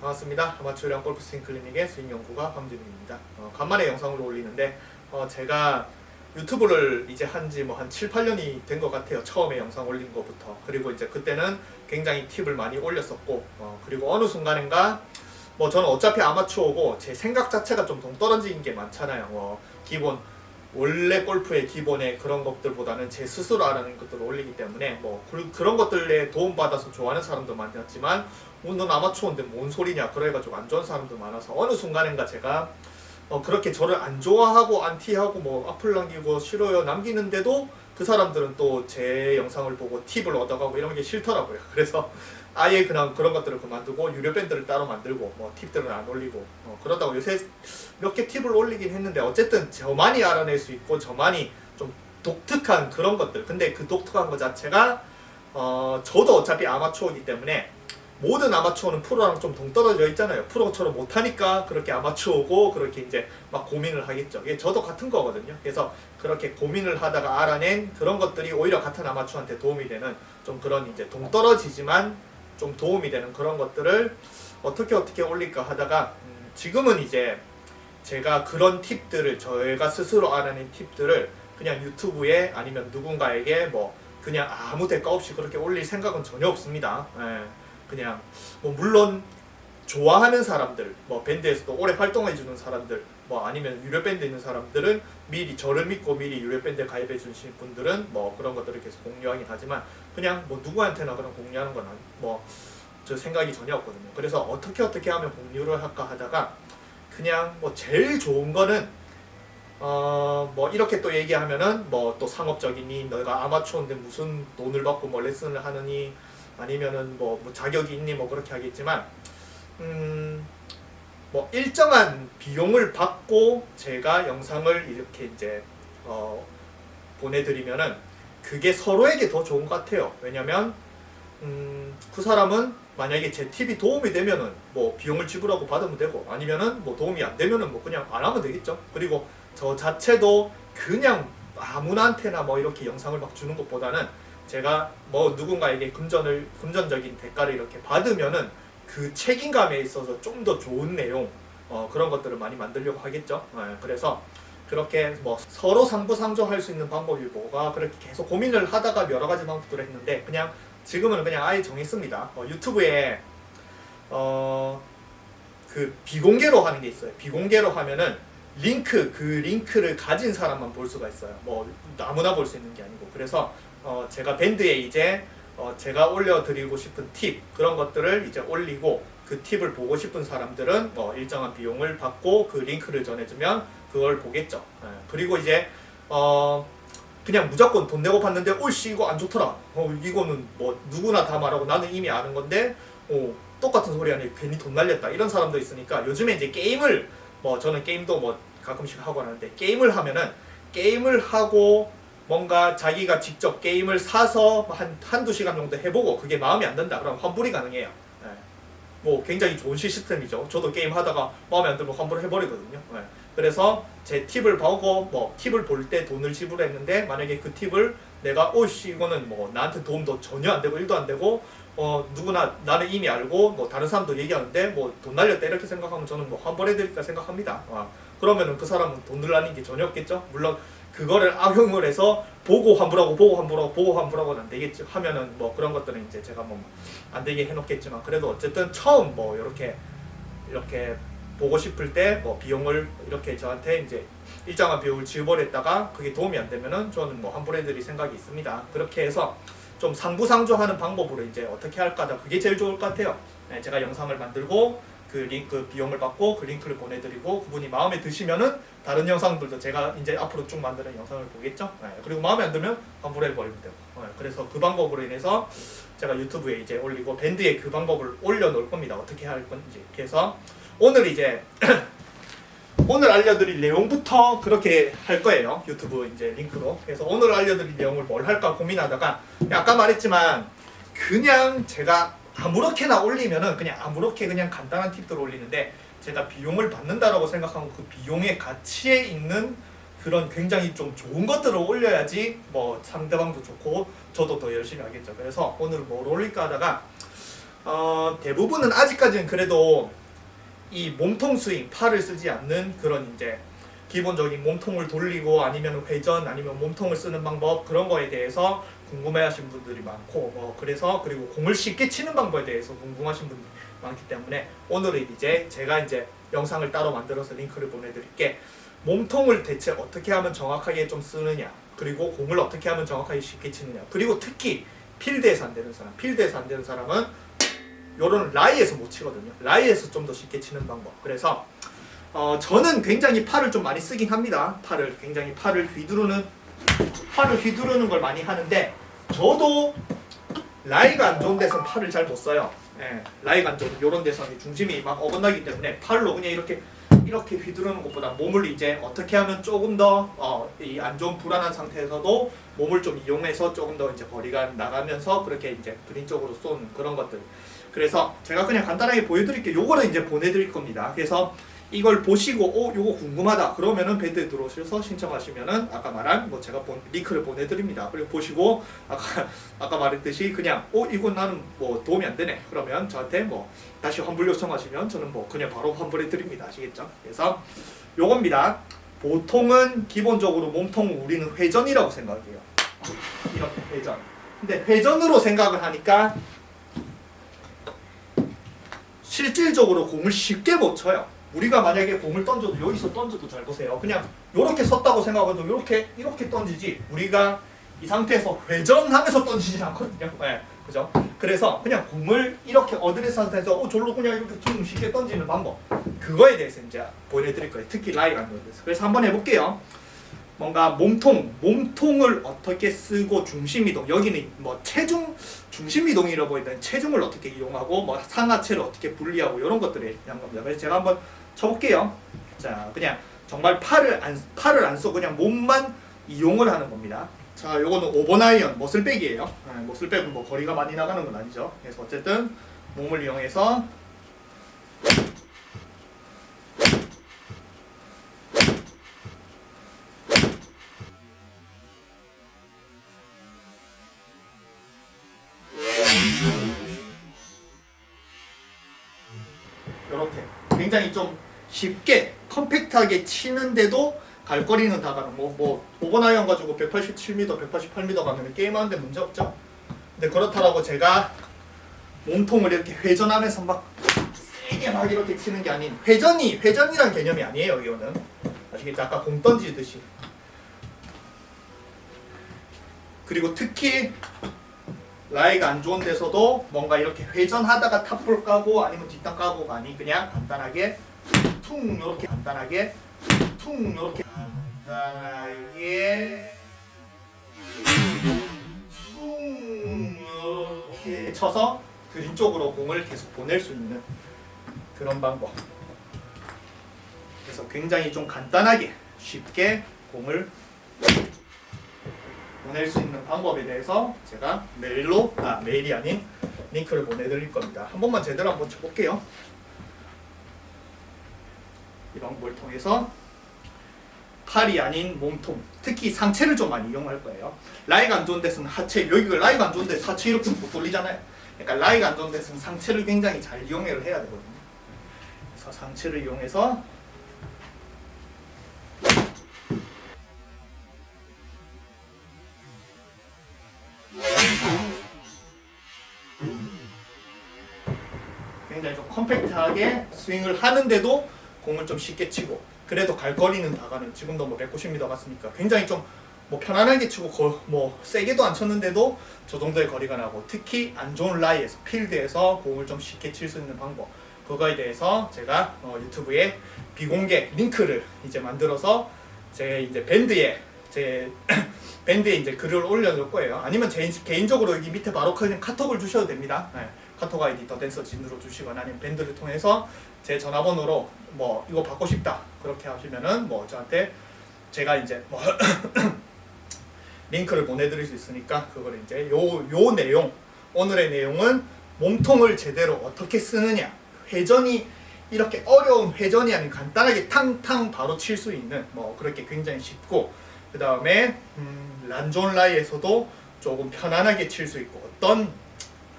반갑습니다. 아마추어령 골프 스윙 클리닉의 스윙 연구가 황준입니다. 어, 간만에 영상을 올리는데 어, 제가 유튜브를 이제 한지 뭐 한 7, 8년이 된 것 같아요. 처음에 영상 올린 것부터. 그리고 이제 그때는 굉장히 팁을 많이 올렸었고 어, 그리고 어느 순간인가 뭐 저는 어차피 아마추어고 제 생각 자체가 좀 동떨어진 게 많잖아요. 뭐 기본 원래 골프의 기본의 그런 것들보다는 제 스스로 알아낸 것들을 올리기 때문에 뭐 그, 그런 것들에 도움 받아서 좋아하는 사람도 많았지만 어, 넌 아마추어인데 뭔 소리냐? 그래가지고 안 좋은 사람도 많아서 어느 순간인가 제가 어, 그렇게 저를 안 좋아하고 안티하고 뭐 악플 남기고 싫어요 남기는데도 그 사람들은 또 제 영상을 보고 팁을 얻어가고 이런 게 싫더라고요. 그래서 아예 그냥 그런 것들을 그만두고 유료 밴드를 따로 만들고 뭐 팁들을 안 올리고 어, 그러다가 요새 몇 개 팁을 올리긴 했는데 어쨌든 저만이 알아낼 수 있고 저만이 좀 독특한 그런 것들 근데 그 독특한 것 자체가 어, 저도 어차피 아마추어이기 때문에 모든 아마추어는 프로랑 좀 동떨어져 있잖아요. 프로처럼 못하니까 그렇게 아마추어고 그렇게 이제 막 고민을 하겠죠. 이게 저도 같은 거거든요. 그래서 그렇게 고민을 하다가 알아낸 그런 것들이 오히려 같은 아마추어한테 도움이 되는 좀 그런 이제 동떨어지지만 좀 도움이 되는 그런 것들을 어떻게 어떻게 올릴까 하다가 음, 지금은 이제 제가 그런 팁들을 저희가 스스로 알아낸 팁들을 그냥 유튜브에 아니면 누군가에게 뭐 그냥 아무 대가 없이 그렇게 올릴 생각은 전혀 없습니다. 예. 그냥 뭐 물론 좋아하는 사람들, 뭐 밴드에서도 오래 활동해 주는 사람들, 뭐 아니면 유료 밴드 있는 사람들은 미리 저를 믿고 미리 유료 밴드 가입해 주신 분들은 뭐 그런 것들을 계속 공유하긴 하지만 그냥 뭐 누구한테나 그런 공유하는 건뭐저 생각이 전혀 없거든요. 그래서 어떻게 어떻게 하면 공유를 할까 하다가 그냥 뭐 제일 좋은 거는 어 뭐 이렇게 또 얘기하면은 뭐 또 상업적이니 너가 아마추어인데 무슨 돈을 받고 뭐 레슨을 하느니 아니면은 뭐, 뭐 자격이 있니 뭐 그렇게 하겠지만 음 뭐 일정한 비용을 받고 제가 영상을 이렇게 이제 어 보내드리면은 그게 서로에게 더 좋은 것 같아요. 왜냐면 음, 그 사람은 만약에 제 팁이 도움이 되면은 뭐 비용을 지불하고 받으면 되고 아니면은 뭐 도움이 안 되면은 뭐 그냥 안 하면 되겠죠. 그리고 저 자체도 그냥 아무나한테나 뭐 이렇게 영상을 막 주는 것보다는 제가 뭐 누군가에게 금전을 금전적인 대가를 이렇게 받으면은 그 책임감에 있어서 좀 더 좋은 내용 어, 그런 것들을 많이 만들려고 하겠죠. 예, 그래서 그렇게 뭐 서로 상부상조할 수 있는 방법이 뭐가 그렇게 계속 고민을 하다가 여러 가지 방법들을 했는데 그냥 지금은 그냥 아예 정했습니다. 어, 유튜브에 어, 그 비공개로 하는 게 있어요. 비공개로 하면은 링크 그 링크를 가진 사람만 볼 수가 있어요. 뭐 아무나 볼 수 있는 게 아니고 그래서 어, 제가 밴드에 이제 어, 제가 올려드리고 싶은 팁 그런 것들을 이제 올리고 그 팁을 보고 싶은 사람들은 뭐 일정한 비용을 받고 그 링크를 전해주면 그걸 보겠죠. 예, 그리고 이제 어, 그냥 무조건 돈 내고 봤는데 오씨 이거 안 좋더라. 어, 이거는 뭐 누구나 다 말하고 나는 이미 아는 건데 어, 똑같은 소리 하니 괜히 돈 날렸다 이런 사람도 있으니까 요즘에 이제 게임을 뭐 저는 게임도 뭐 가끔씩 하고 하는데 게임을 하면은 게임을 하고 뭔가 자기가 직접 게임을 사서 한 한두 시간 정도 해보고 그게 마음에 안 든다 그럼 환불이 가능해요. 예. 뭐 굉장히 좋은 시스템이죠. 저도 게임 하다가 마음에 안 들면 환불을 해버리거든요. 예. 그래서 제 팁을 보고 뭐 팁을 볼 때 돈을 지불했는데 만약에 그 팁을 내가 오씨 이거는 뭐 나한테 도움도 전혀 안 되고 일도 안 되고 어 누구나 나는 이미 알고 뭐 다른 사람도 얘기하는데 뭐 돈 날렸다 이렇게 생각하면 저는 뭐 환불해드릴까 생각합니다. 아, 그러면은 그 사람은 돈 날라는 게 전혀 없겠죠. 물론 그거를 악용을 해서 보고 환불하고 보고 환불하고 보고 환불하고는 안 되겠죠. 하면은 뭐 그런 것들은 이제 제가 뭐 안 되게 해놓겠지만 그래도 어쨌든 처음 뭐 이렇게 이렇게 보고 싶을 때 뭐 비용을 이렇게 저한테 이제 일정한 비용을 지불했다가 그게 도움이 안 되면은 저는 뭐 환불해드릴 생각이 있습니다. 그렇게 해서 좀 상부상조하는 방법으로 이제 어떻게 할까다 그게 제일 좋을 것 같아요. 네, 제가 영상을 만들고 그 링크 비용을 받고 그 링크를 보내드리고 그분이 마음에 드시면은 다른 영상들도 제가 이제 앞으로 쭉 만드는 영상을 보겠죠. 네, 그리고 마음에 안 들면 환불해 버리면 되고. 네, 그래서 그 방법으로 인해서 제가 유튜브에 이제 올리고 밴드에 그 방법을 올려놓을 겁니다. 어떻게 할 건지. 그래서 오늘 이제 오늘 알려드릴 내용부터 그렇게 할 거예요. 유튜브 이제 링크로. 그래서 오늘 알려드릴 내용을 뭘 할까 고민하다가 아까 말했지만 그냥 제가 아무렇게나 올리면은 그냥 아무렇게 그냥 간단한 팁들 올리는데 제가 비용을 받는다라고 생각하고 그 비용의 가치에 있는 그런 굉장히 좀 좋은 것들을 올려야지 뭐 상대방도 좋고 저도 더 열심히 하겠죠. 그래서 오늘 뭘 올릴까 하다가 어, 대부분은 아직까지는 그래도 이 몸통 스윙 팔을 쓰지 않는 그런 이제 기본적인 몸통을 돌리고 아니면 회전 아니면 몸통을 쓰는 방법 그런 거에 대해서 궁금해하신 분들이 많고 뭐 그래서 그리고 공을 쉽게 치는 방법에 대해서 궁금하신 분들이 많기 때문에 오늘은 이제 제가 이제 영상을 따로 만들어서 링크를 보내드릴게. 몸통을 대체 어떻게 하면 정확하게 좀 쓰느냐 그리고 공을 어떻게 하면 정확하게 쉽게 치느냐 그리고 특히 필드에서 안 되는 사람 필드에서 안 되는 사람은 요런 라이에서 못 치거든요. 라이에서 좀 더 쉽게 치는 방법. 그래서 어, 저는 굉장히 팔을 좀 많이 쓰긴 합니다 팔을 굉장히 팔을 휘두르는 팔을 휘두르는 걸 많이 하는데 저도 라이가 안 좋은 데서 팔을 잘 못 써요 예, 라이가 안 좋은 요런 데서는 중심이 막 어긋나기 때문에 팔로 그냥 이렇게 이렇게 휘두르는 것보다 몸을 이제 어떻게 하면 조금 더 이 안 좋은 불안한 상태에서도 몸을 좀 이용해서 조금 더 이제 거리가 나가면서 그렇게 이제 그린 쪽으로 쏘는 그런 것들. 그래서 제가 그냥 간단하게 보여드릴게요. 요거를 이제 보내드릴 겁니다. 그래서 이걸 보시고 오 요거 궁금하다 그러면은 밴드에 들어오셔서 신청하시면은 아까 말한 뭐 제가 본 링크를 보내드립니다. 그리고 보시고 아까 아까 말했듯이 그냥 오 이건 나는 뭐 도움이 안 되네 그러면 저한테 뭐 다시 환불 요청하시면 저는 뭐 그냥 바로 환불해 드립니다. 아시겠죠? 그래서 요겁니다. 보통은 기본적으로 몸통 우리는 회전이라고 생각해요. 이렇게 회전. 근데 회전으로 생각을 하니까 실질적으로 공을 쉽게 못 쳐요. 우리가 만약에 공을 던져도 여기서 던져도 잘 보세요. 그냥 이렇게 섰다고 생각해도 이렇게 이렇게 던지지. 우리가 이 상태에서 회전하면서 던지진 않거든요. 네, 그죠? 그래서 그냥 공을 이렇게 어드레스 상태에서 어, 절로 그냥 이렇게 좀 쉽게 던지는 방법. 그거에 대해서 이제 보내드릴 거예요. 특히 라이가 안 돼서. 그래서 한번 해볼게요. 뭔가 몸통, 몸통을 어떻게 쓰고 중심 이동. 여기는 뭐 체중, 중심 이동이라고 보이는 체중을 어떻게 이용하고 뭐 상하체를 어떻게 분리하고 이런 것들에 대한 겁니다. 그래서 제가 한번 쳐볼게요. 자, 그냥 정말 팔을 안 팔을 안써 그냥 몸만 이용을 하는 겁니다. 자, 요거는 오버나이언 머슬백이에요. 네, 머슬백은 뭐 거리가 많이 나가는 건 아니죠. 그래서 어쨌든 몸을 이용해서 굉장히 좀 쉽게 컴팩트하게 치는데도 갈 거리는 다 가는 뭐뭐 오버나이언 가지고 187m, 188m 가면 게임하는데 문제 없죠. 근데 그렇다라고 제가 몸통을 이렇게 회전하면서 막 세게 막 이렇게 치는 게 아닌 회전이 회전이란 개념이 아니에요 이거는 아시겠죠? 아까 공 던지듯이 그리고 특히 라이가 안 좋은 데서도 뭔가 이렇게 회전하다가 탑볼 까고 아니면 뒷땅 까고가 아니 그냥 간단하게 퉁 이렇게 간단하게 퉁 이렇게 간단하게 퉁 이렇게 쳐서 그린 쪽으로 공을 계속 보낼 수 있는 그런 방법. 그래서 굉장히 좀 간단하게 쉽게 공을 보낼 수 있는 방법에 대해서 제가 메일로 아 메일이 아닌 링크를 보내드릴 겁니다. 한 번만 제대로 한번 쳐볼게요. 이 방법을 통해서 팔이 아닌 몸통, 특히 상체를 좀 많이 이용할 거예요. 라이가 안 좋은 데서는 하체, 여기가 라이가 안 좋은 데 하체 이렇게 못 돌리잖아요. 그러니까 라이가 안 좋은 데서는 상체를 굉장히 잘 이용을 해야 되거든요. 그래서 상체를 이용해서 굉장히 좀 컴팩트하게 스윙을 하는데도 공을 좀 쉽게 치고 그래도 갈 거리는 다가는 지금도 뭐 190m 갔으니까 굉장히 좀 뭐 편안하게 치고 거, 뭐 세게도 안 쳤는데도 저 정도의 거리가 나고 특히 안 좋은 라이에서 필드에서 공을 좀 쉽게 칠 수 있는 방법 그거에 대해서 제가 어, 유튜브에 비공개 링크를 이제 만들어서 제 이제 밴드에 제 밴드에 이제 글을 올려놓을 거예요. 아니면 제 개인적으로 여기 밑에 바로 그냥 카톡을 주셔도 됩니다. 네. 카톡 아이디 더 댄서 진으로 주시거나 아니면 밴드를 통해서 제 전화번호로 뭐 이거 받고 싶다. 그렇게 하시면은 뭐 저한테 제가 이제 뭐 링크를 보내드릴 수 있으니까 그걸 이제 요 요 내용 오늘의 내용은 몸통을 제대로 어떻게 쓰느냐. 회전이 이렇게 어려운 회전이 아닌 간단하게 탕탕 바로 칠 수 있는 뭐 그렇게 굉장히 쉽고 그 다음에 음, 란존 라이에서도 조금 편안하게 칠 수 있고 어떤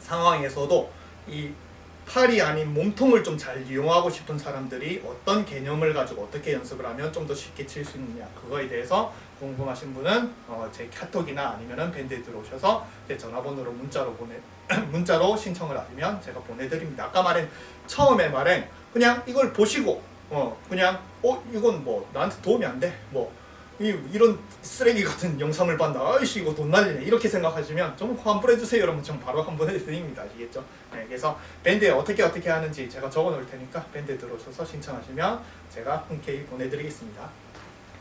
상황에서도 이 팔이 아닌 몸통을 좀 잘 이용하고 싶은 사람들이 어떤 개념을 가지고 어떻게 연습을 하면 좀 더 쉽게 칠 수 있느냐 그거에 대해서 궁금하신 분은 어, 제 카톡이나 아니면은 밴드에 들어오셔서 제 전화번호로 문자로 보내 문자로 신청을 하시면 제가 보내드립니다. 아까 말한 처음에 말한 그냥 이걸 보시고 어 그냥 어 이건 뭐 나한테 도움이 안 돼. 뭐 이, 이런 쓰레기 같은 영상을 봤나? 아이씨 이거 돈 날리네. 이렇게 생각하시면 좀 환불해 주세요. 여러분 좀 바로 환불해 드립니다. 아시겠죠? 네, 그래서 밴드에 어떻게 어떻게 하는지 제가 적어 놓을 테니까 밴드에 들어오셔서 신청하시면 제가 흔쾌히 보내드리겠습니다